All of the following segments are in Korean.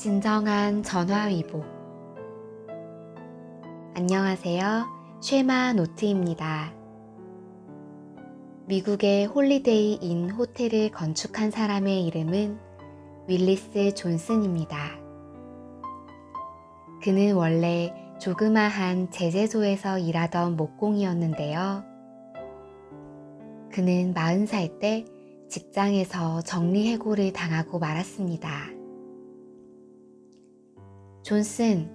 진정한 전화위복. 안녕하세요. 쉐마 노트입니다. 미국의 홀리데이 인 호텔을 건축한 사람의 이름은 윌리스 존슨입니다. 그는 원래 조그마한 제재소에서 일하던 목공이었는데요. 그는 40살 때 직장에서 정리해고를 당하고 말았습니다. 존슨,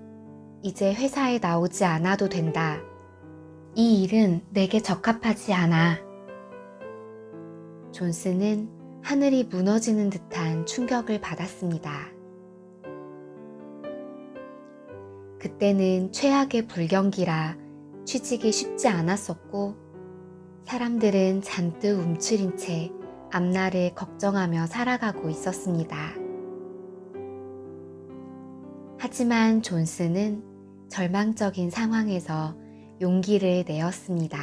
이제 회사에 나오지 않아도 된다. 이 일은 내게 적합하지 않아. 존슨은 하늘이 무너지는 듯한 충격을 받았습니다. 그때는 최악의 불경기라 취직이 쉽지 않았었고, 사람들은 잔뜩 움츠린 채 앞날을 걱정하며 살아가고 있었습니다. 하지만 존슨은 절망적인 상황에서 용기를 내었습니다.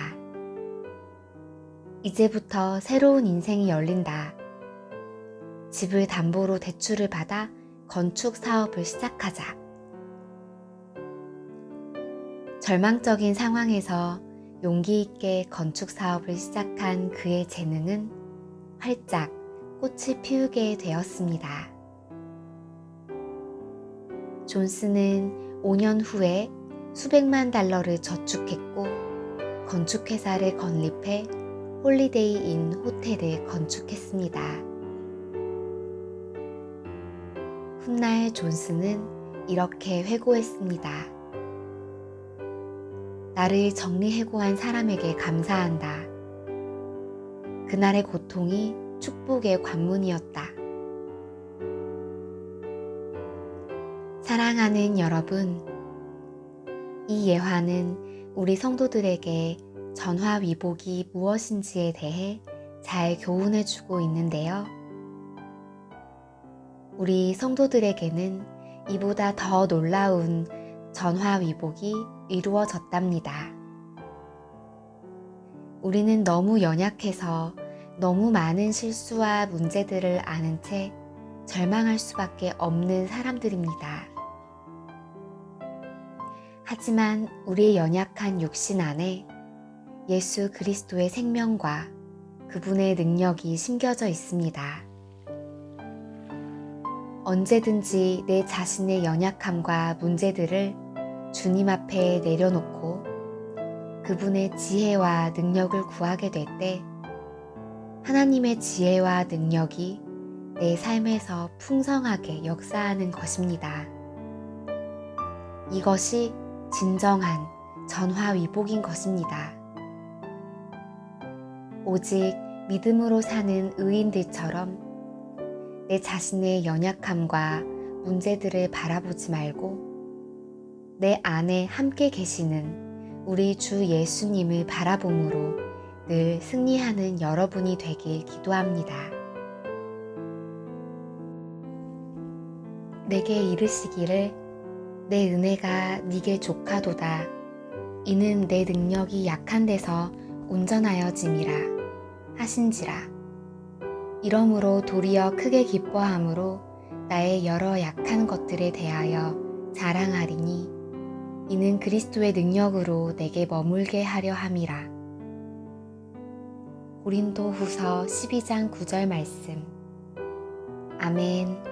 이제부터 새로운 인생이 열린다. 집을 담보로 대출을 받아 건축 사업을 시작하자. 절망적인 상황에서 용기 있게 건축 사업을 시작한 그의 재능은 활짝 꽃을 피우게 되었습니다. 존슨은 5년 후에 수백만 달러를 저축했고 건축회사를 건립해 홀리데이 인 호텔을 건축했습니다. 훗날 존슨은 이렇게 회고했습니다. 나를 정리해고한 사람에게 감사한다. 그날의 고통이 축복의 관문이었다. 사랑하는 여러분, 이 예화는 우리 성도들에게 전화위복이 무엇인지에 대해 잘 교훈해주고 있는데요. 우리 성도들에게는 이보다 더 놀라운 전화위복이 이루어졌답니다. 우리는 너무 연약해서 너무 많은 실수와 문제들을 아는 채 절망할 수밖에 없는 사람들입니다. 하지만 우리의 연약한 육신 안에 예수 그리스도의 생명과 그분의 능력이 심겨져 있습니다. 언제든지 내 자신의 연약함과 문제들을 주님 앞에 내려놓고 그분의 지혜와 능력을 구하게 될 때 하나님의 지혜와 능력이 내 삶에서 풍성하게 역사하는 것입니다. 이것이 진정한 전화위복인 것입니다. 오직 믿음으로 사는 의인들처럼 내 자신의 연약함과 문제들을 바라보지 말고 내 안에 함께 계시는 우리 주 예수님을 바라봄으로 늘 승리하는 여러분이 되길 기도합니다. 내게 이르시기를 내 은혜가 네게 족하도다. 이는 내 능력이 약한 데서 온전하여짐이라 하신지라. 이러므로 도리어 크게 기뻐함으로 나의 여러 약한 것들에 대하여 자랑하리니 이는 그리스도의 능력으로 내게 머물게 하려 함이라. 고린도 후서 12장 9절 말씀. 아멘.